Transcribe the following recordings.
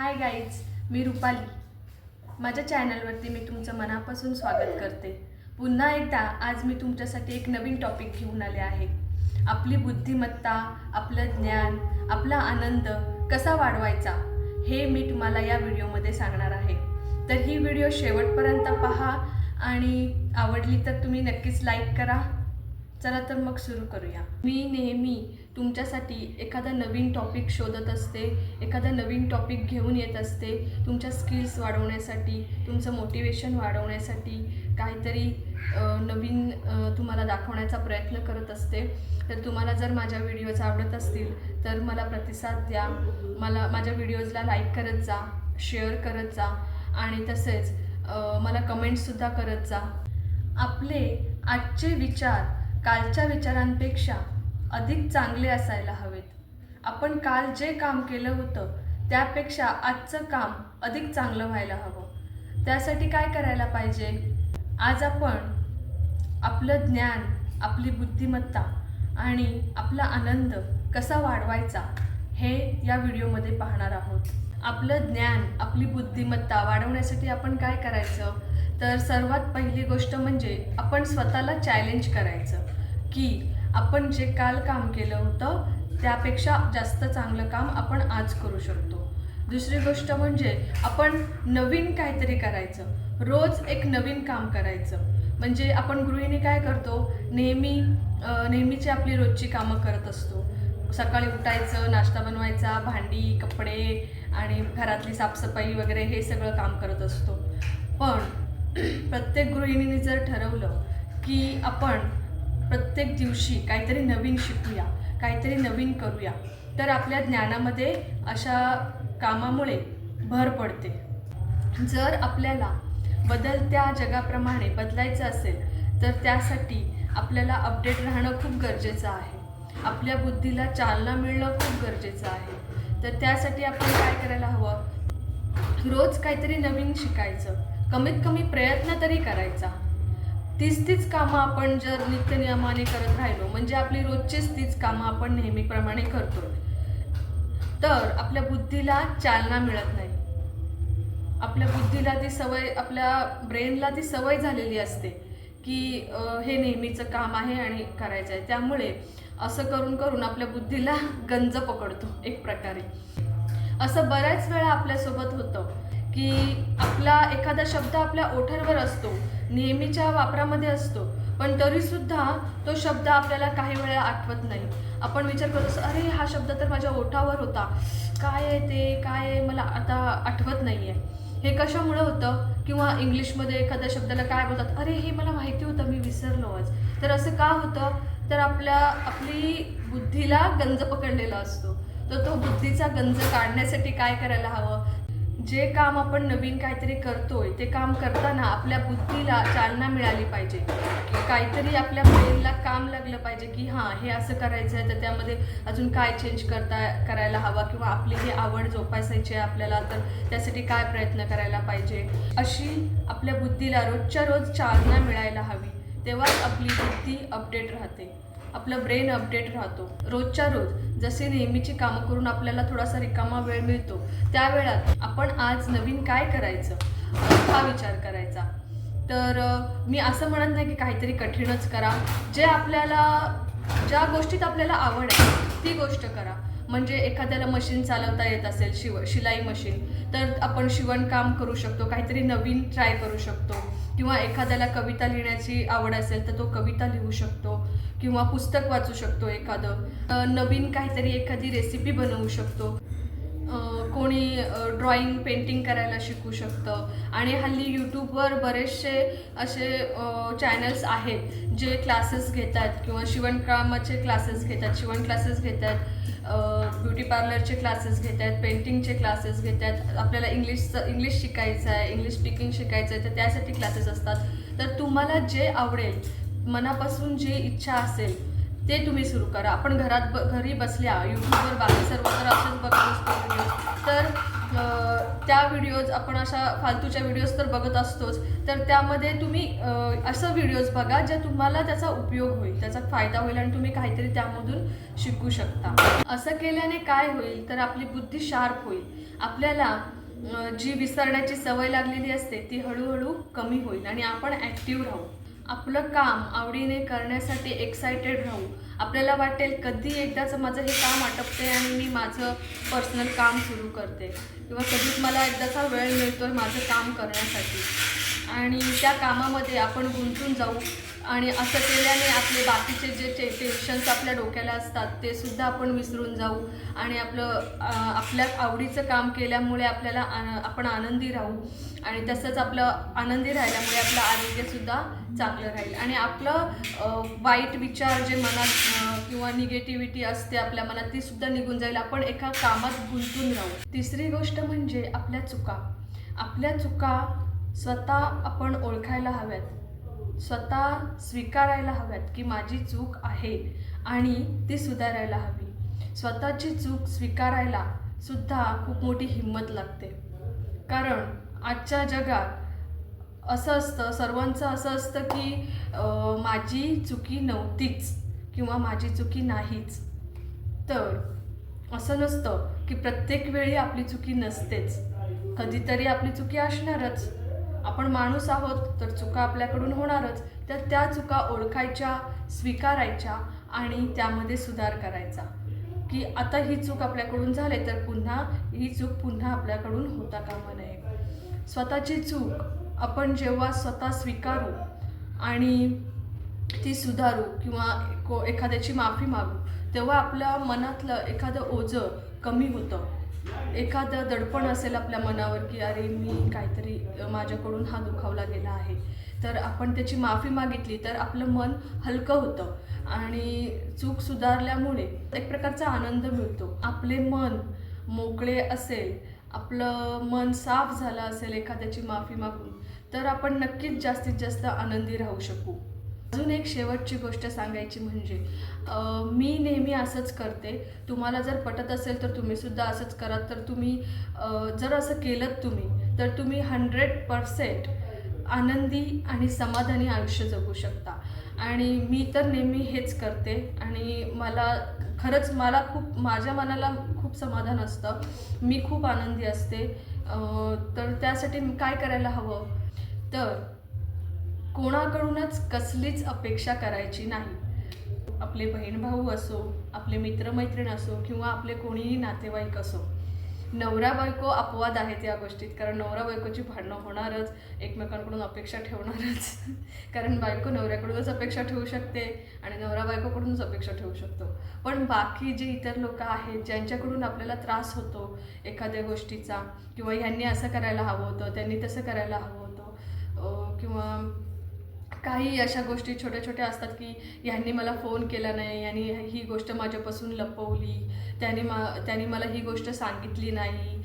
Hi guys मी रुपाली. माझ्या चॅनलवरती मी तुमचं मनापासून स्वागत करते. पुन्हा एकदा आज मी तुमच्यासाठी एक नवीन टॉपिक घेऊन आले आहे. आपली बुद्धिमत्ता आपलं ज्ञान आपला आनंद कसा वाढवायचा हे मी तुम्हाला या व्हिडिओमध्ये सांगणार आहे. तर ही व्हिडिओ शेवटपर्यंत पहा आणि आवडली तर तुम्ही नक्कीच लाईक करा. चला तर मग सुरू करूया. मी नेहमी तुमच्यासाठी एखादा नवीन टॉपिक शोधत असते एखादा नवीन टॉपिक घेऊन येत असते तुमच्या स्किल्स वाढवण्यासाठी तुमचं मोटिवेशन वाढवण्यासाठी काहीतरी नवीन तुम्हाला दाखवण्याचा प्रयत्न करत असते. तर तुम्हाला जर माझ्या व्हिडिओज आवडत असतील तर मला प्रतिसाद द्या. मला माझ्या व्हिडिओजला लाईक करत जा शेअर करत जा. आणि तसेच मला कमेंट्ससुद्धा करत जा. आपले आजचे विचार कालच्या विचारांपेक्षा अधिक चांगले असायला हवेत. आपण काल जे काम केलं होतं त्यापेक्षा आजचं काम अधिक चांगलं व्हायला हवं. त्यासाठी काय करायला पाहिजे? आज आपण आपलं ज्ञान आपली बुद्धिमत्ता आणि आपला आनंद कसा वाढवायचा हे या व्हिडिओमध्ये पाहणार आहोत. आपलं ज्ञान आपली बुद्धिमत्ता वाढवण्यासाठी आपण काय करायचं? तर सर्वात पहिली गोष्ट म्हणजे आपण स्वतःला चॅलेंज करायचं. की आपण जे काल काम केलं होतं त्यापेक्षा जास्त चांगलं काम आपण आज करू शकतो. दुसरी गोष्ट म्हणजे आपण नवीन काहीतरी करायचं. रोज एक नवीन काम करायचं. म्हणजे आपण गृहिणी काय करतो? नेहमी नेहमीची आपली रोजची कामं करत असतो. सकाळी उठायचं नाश्ता बनवायचा भांडी कपडे आणि घरातली साफसफाई वगैरे हे सगळं काम करत असतो. पण प्रत्येक गृहिणीने जर ठरवलं की आपण प्रत्येक दिवशी काहीतरी नवीन शिकूया काहीतरी नवीन करूया तर आपल्या ज्ञानामध्ये अशा कामामुळे भर पडते. जर आपल्याला बदलत्या जगाप्रमाणे बदलायचं असेल तर त्यासाठी आपल्याला अपडेट राहणं खूप गरजेचं आहे. आपल्या बुद्धीला चालना मिळणं खूप गरजेचं आहे. तर त्यासाठी आपण काय करायला हवं? रोज काहीतरी नवीन शिकायचं. कमीत कमी प्रयत्न तरी करायचा. तीच तीच कामं आपण जर नित्यनियमाने करत राहिलो म्हणजे आपली रोजचीच तीच कामं आपण नेहमीप्रमाणे करतो तर आपल्या बुद्धीला चालना मिळत नाही. आपल्या बुद्धीला ती सवय आपल्या ब्रेनला ती सवय झालेली असते की हे नेहमीचं काम आहे आणि करायचं आहे. त्यामुळे असं करून करून आपल्या बुद्धीला गंज पकडतो एक प्रकारे. असं बऱ्याच वेळा आपल्यासोबत होतं की आपला एखादा शब्द आपल्या ओठांवर असतो नेहमीच्या वापरामध्ये असतो. पण तरीसुद्धा तो शब्द आपल्याला काही वेळा आठवत नाही. आपण विचार करतो अरे हा शब्द तर माझ्या ओठावर होता. काय आहे ते? काय आहे? मला आता आठवत नाही आहे हे कशामुळं होतं? किंवा इंग्लिशमध्ये एखाद्या शब्दाला काय बोलतात? अरे हे मला माहिती होतं मी विसरलो आज. तर असं का होतं? तर आपल्या आपली बुद्धीला गंज पकडलेला असतो. तर तो बुद्धीचा गंज काढण्यासाठी काय करायला हवं? जे काम आपण नवीन काहीतरी करतोय ते काम करताना आपल्या बुद्धीला चालना मिळाली पाहिजे. की काहीतरी आपल्या ब्रेनला काम लागलं पाहिजे की हां हे असं करायचं आहे तर त्यामध्ये अजून काय चेंज करता करायला हवा किंवा आपली ही आवड जोपासायची आहे आपल्याला तर त्यासाठी काय प्रयत्न करायला पाहिजे? अशी आपल्या बुद्धीला रोजच्या रोज चालना मिळायला हवी. तेव्हाच आपली बुद्धी अपडेट राहते. आपलं ब्रेन अपडेट राहतो. रोजच्या रोज जसे नेहमीची कामं करून आपल्याला थोडासा रिकामा वेळ मिळतो त्या वेळात आपण आज नवीन काय करायचं? हा विचार करायचा. तर मी असं म्हणत नाही की काहीतरी कठीणच करा. जे आपल्याला ज्या गोष्टीत आपल्याला आवड आहे ती गोष्ट करा. म्हणजे एखाद्याला मशीन चालवता येत असेल शिव शिलाई मशीन तर आपण शिवणकाम करू शकतो काहीतरी नवीन ट्राय करू शकतो. किंवा एखाद्याला कविता लिहिण्याची आवड असेल तर तो कविता लिहू शकतो किंवा पुस्तक वाचू शकतो एखादं. नवीन काहीतरी एखादी रेसिपी बनवू शकतो. कोणी ड्रॉइंग पेंटिंग करायला शिकू शकतं. आणि हल्ली यूट्यूबवर बरेचसे असे चॅनल्स आहेत जे क्लासेस घेतात किंवा शिवणकामाचे क्लासेस घेतात शिवण क्लासेस घेतात. ब्युटी पार्लरचे क्लासेस घेत आहेत पेंटिंगचे क्लासेस घेत आहेत आपल्याला इंग्लिशचं इंग्लिश शिकायचं आहे इंग्लिश स्पीकिंग शिकायचं आहे तर त्यासाठी क्लासेस असतात. तर तुम्हाला जे आवडेल मनापासून जी इच्छा असेल ते तुम्ही सुरू करा. आपण घरात ब घरी बसल्या यूट्यूबवर बाकी सर्वत्र असंच बघत असतो तर त्या व्हिडिओज आपण अशा फालतूच्या व्हिडिओज तर बघत असतोच. तर त्यामध्ये तुम्ही असं व्हिडिओज बघा ज्या तुम्हाला त्याचा उपयोग होईल त्याचा फायदा होईल आणि तुम्ही काहीतरी त्यामधून शिकू शकता. असं केल्याने काय होईल? तर आपली बुद्धी शार्प होईल. आपल्याला जी विसरण्याची सवय लागलेली असते ती हळूहळू कमी होईल आणि आपण ॲक्टिव्ह राहू. आपलं काम आवडीने करण्यासाठी एक्सायटेड राहू. आपल्याला वाटेल कधी एकदाच माझं हे काम आटपते आणि मी माझं पर्सनल काम सुरू करते. किंवा कधीच मला एकदाचा वेळ मिळतो आहे माझं काम करण्यासाठी. आणि त्या कामामध्ये आपण गुंतून जाऊ. आणि असं केल्याने आपले बाकीचे जे टे टेन्शन्स आपल्या डोक्याला असतात ते सुद्धा आपण विसरून जाऊ. आणि आपलं आपल्या आवडीचं काम केल्यामुळे आपल्याला आ- आपण आनंदी राहू. आणि तसंच आपलं आनंदी राहिल्यामुळे आपलं आरोग्यसुद्धा चांगलं राहील. आणि आपलं वाईट विचार जे मनात किंवा निगेटिव्हिटी असते आपल्या मनात ती सुद्धा निघून जाईल. आपण एका कामात गुंतून राहू. तिसरी गोष्ट म्हणजे आपल्या चुका. आपल्या चुका स्वतः आपण ओळखायला हव्यात. स्वतः स्वीकारायला हव्यात की माझी चूक आहे आणि ती सुधारायला हवी. स्वतःची चूक स्वीकारायला सुद्धा खूप मोठी हिंमत लागते. कारण आजच्या जगात असं असतं सर्वांचं असं असतं की माझी चुकी नव्हतीच किंवा माझी चुकी नाहीच. तर असं नसतं की प्रत्येक वेळी आपली चुकी नसतेच. कधीतरी आपली चुकी असणारच. आपण माणूस आहोत तर चुका आपल्याकडून होणारच. तर त्या चुका ओळखायच्या स्वीकारायच्या आणि त्यामध्ये सुधार करायचा. की आता ही चूक आपल्याकडून झाले तर पुन्हा ही चूक पुन्हा आपल्याकडून होता कामा नये. स्वतःची चूक आपण जेव्हा स्वतः स्वीकारू आणि ती सुधारू किंवा को एखाद्याची माफी मागू तेव्हा आपल्या मनातलं एखादं ओझं कमी होतं. एखादं दडपण असेल आपल्या मनावर की अरे मी काहीतरी माझ्याकडून हा दुखावला गेला आहे. तर आपण त्याची माफी मागितली तर आपलं मन हलकं होतं. आणि चूक सुधारल्यामुळे एक प्रकारचा आनंद मिळतो. आपले मन मोकळे असेल आपलं मन साफ झालं असेल एखाद्याची माफी मागून तर आपण नक्कीच जास्तीत जास्त आनंदी राहू शकू. अजून एक शेवटची गोष्ट सांगायची म्हणजे मी नेहमी असंच करते. तुम्हाला जर पटत असेल तर तुम्ही सुद्धा असंच करा. तर तुम्ही जर असं केलं तुम्ही तर तुम्ही हंड्रेड पर्सेंट आनंदी आणि समाधानी आयुष्य जगू शकता. आणि मी तर नेहमी हेच करते. आणि मला खरंच मला खूप माझ्या मनाला खूप समाधान असतं. मी खूप आनंदी असते. तर त्यासाठी मी काय करायला हवं? तर कोणाकडूनच कसलीच अपेक्षा करायची नाही. आपले बहीण भाऊ असो आपले मित्रमैत्रीण असो किंवा आपले कोणीही नातेवाईक असो. नवरा बायको अपवाद आहेत या गोष्टीत कारण नवरा बायकोची भांडणं होणारच एकमेकांकडून अपेक्षा ठेवणारच. कारण बायको नवऱ्याकडूनच अपेक्षा ठेवू शकते आणि नवरा बायकोकडूनच अपेक्षा ठेवू शकतो. पण बाकी जे इतर लोक आहेत ज्यांच्याकडून आपल्याला त्रास होतो एखाद्या गोष्टीचा किंवा ह्यांनी असं करायला हवं होतं त्यांनी तसं करायला हवं होतं किंवा काही अशा गोष्टी छोट्या छोट्या असतात की ह्यांनी मला फोन केला नाही यांनी ही गोष्ट माझ्यापासून लपवली त्याने मा त्याने मला ही गोष्ट सांगितली नाही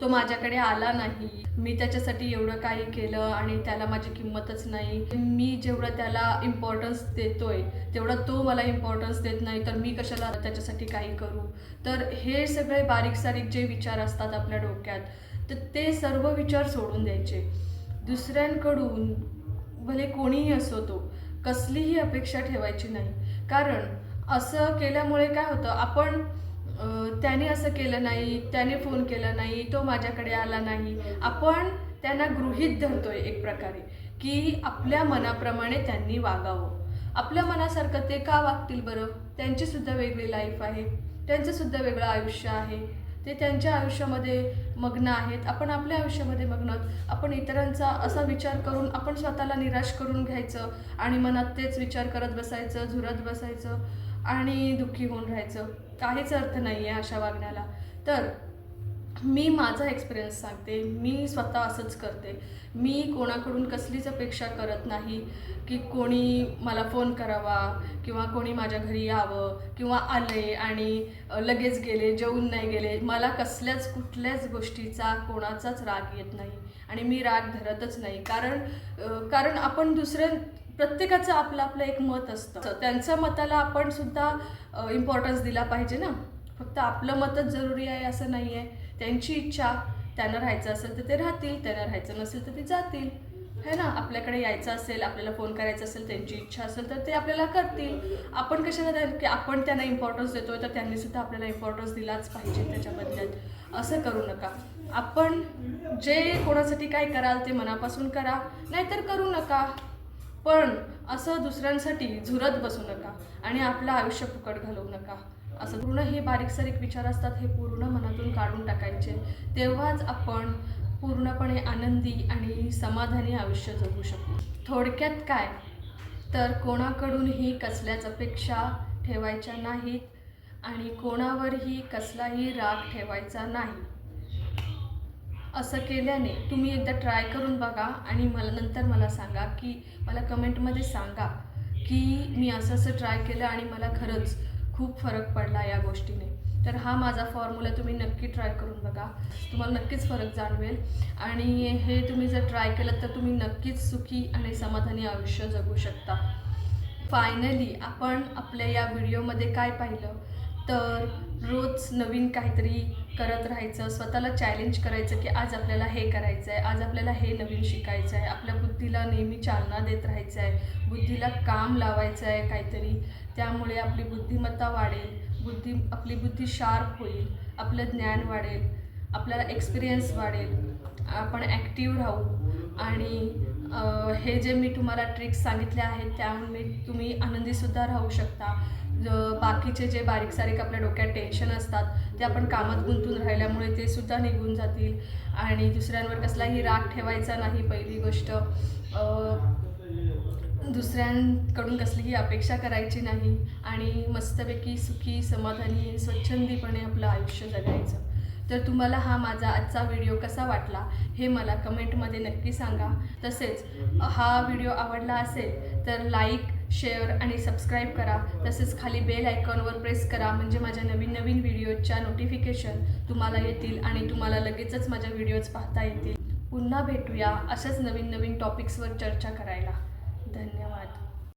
तो माझ्याकडे आला नाही. मी त्याच्यासाठी एवढं काही केलं आणि त्याला माझी किंमतच नाही. मी जेवढं त्याला इम्पॉर्टन्स देतोय तेवढं तो मला इम्पॉर्टन्स देत नाही तर मी कशाला त्याच्यासाठी काही करू? तर हे सगळे बारीक सारीक जे विचार असतात आपल्या डोक्यात तर ते सर्व विचार सोडून द्यायचे. दुसऱ्यांकडून भले कोणीही असो तो कसलीही अपेक्षा ठेवायची नाही. कारण असं केल्यामुळे काय होतं आपण त्याने असं केलं नाही त्याने फोन केला नाही तो माझ्याकडे आला नाही. आपण त्यांना गृहीत धरतोय एक प्रकारे की आपल्या मनाप्रमाणे त्यांनी वागावं. आपल्या मनासारखं ते का वागतील बरं? त्यांचीसुद्धा वेगळी लाईफ आहे. त्यांचंसुद्धा वेगळं आयुष्य आहे. ते त्यांच्या आयुष्यामध्ये मग्न आहेत. आपण आपल्या आयुष्यामध्ये मग्न आहोत. आपण इतरांचा असा विचार करून आपण स्वतःला निराश करून घ्यायचं आणि मनात तेच विचार करत बसायचं झुरत बसायचं आणि दुःखी होऊन राहायचं. काहीच अर्थ नाही आहे अशा वागण्याला. तर मी माझा एक्सपिरियन्स सांगते. मी स्वतः असंच करते. मी कोणाकडून कसलीच अपेक्षा करत नाही की कोणी मला फोन करावा किंवा कोणी माझ्या घरी यावं किंवा आले आणि लगेच गेले जेवून नाही गेले. मला कसल्याच कुठल्याच गोष्टीचा कोणाचाच राग येत नाही आणि मी राग धरतच नाही. कारण कारण आपण दुसऱ्या प्रत्येकाचं आपलं आपलं एक मत असतं. त्यांच्या मताला आपण सुद्धा इम्पॉर्टन्स दिला पाहिजे ना. फक्त आपलं मतच जरुरी आहे असं नाही आहे त्यांची इच्छा त्यांना राहायचं असेल तर ते राहतील त्यांना राहायचं नसेल तर ते जातील. है ना? आपल्याकडे यायचं असेल आपल्याला फोन करायचा असेल त्यांची इच्छा असेल तर ते आपल्याला करतील. आपण कशाला त्या- की आपण त्यांना इम्पॉर्टन्स देतोय तर त्यांनी सुद्धा आपल्याला इम्पॉर्टन्स दिलाच पाहिजे त्याच्याबद्दल असं करू नका. आपण जे कोणासाठी काय कराल ते मनापासून करा नाहीतर करू नका. पण असं दुसऱ्यांसाठी झुरत बसू नका आणि आपलं आयुष्य फुकट घालवू नका. असं पूर्ण हे बारीक सारीक विचार असतात हे पूर्ण मनातून काढून टाकायचे. तेव्हाच आपण पूर्णपणे आनंदी आणि समाधानी आयुष्य जगू शकू. थोडक्यात काय? तर कोणाकडूनही कसल्याच अपेक्षा ठेवायच्या नाहीत आणि कोणावरही कसलाही राग ठेवायचा नाही. असं केल्याने तुम्ही एकदा ट्राय करून बघा आणि मला नंतर मला सांगा की मला कमेंटमध्ये सांगा की मी असं असं ट्राय केलं आणि मला खरंच खूप फरक पडला या गोष्टीने. तर हा माझा फॉर्म्युला तुम्ही नक्की ट्राय करून बघा. तुम्हाला नक्कीच फरक जाणवेल. आणि हे तुम्ही जर ट्राय केलं तर तुम्ही नक्कीच सुखी आणि समाधानी आयुष्य जगू शकता. फायनली आपण आपल्या या व्हिडिओमध्ये काय पाहिलं? तर रोज नवीन काहीतरी करत राहायचं स्वतःला चॅलेंज करायचं की आज आपल्याला हे करायचं आहे आज आपल्याला हे नवीन शिकायचं आहे आपल्या बुद्धीला नेहमी चालना देत राहायचं आहे बुद्धीला काम लावायचं आहे काहीतरी त्यामुळे आपली बुद्धिमत्ता वाढेल बुद्धी आपली बुद्धी शार्प होईल आपलं ज्ञान वाढेल आपल्याला एक्सपिरियन्स वाढेल आपण ॲक्टिव्ह राहू आणि हे जे मी तुम्हाला ट्रिक्स सांगितले आहेत त्यामुळे तुम्ही आनंदीसुद्धा राहू शकता. ज- बाकीचे जे बारीक सारीक आपल्या डोक्यात टेन्शन असतात ते आपण कामात गुंतून राहिल्यामुळे ते सुद्धा निघून जातील. आणि दुसऱ्यांवर कसलाही राग ठेवायचा नाही पहिली गोष्ट. दुसऱ्यांकडून कसलीही अपेक्षा करायची नाही. आणि मस्तपैकी सुखी समाधानी स्वच्छंदीपणे आपलं आयुष्य जगायचं. तर तुम्हाला हा माझा आजचा व्हिडिओ कसा वाटला हे मला कमेंटमध्ये नक्की सांगा. तसेच हा व्हिडिओ आवडला असेल तर लाईक शेअर आणि सबस्क्राईब करा. तसेच खाली बेल आयकॉनवर प्रेस करा म्हणजे माझ्या नवीन नवीन व्हिडिओच्या नोटिफिकेशन तुम्हाला येतील आणि तुम्हाला लगेचच माझ्या व्हिडिओज पाहता येतील. पुन्हा भेटूया अशाच नवीन नवीन टॉपिक्सवर चर्चा करायला. धन्यवाद.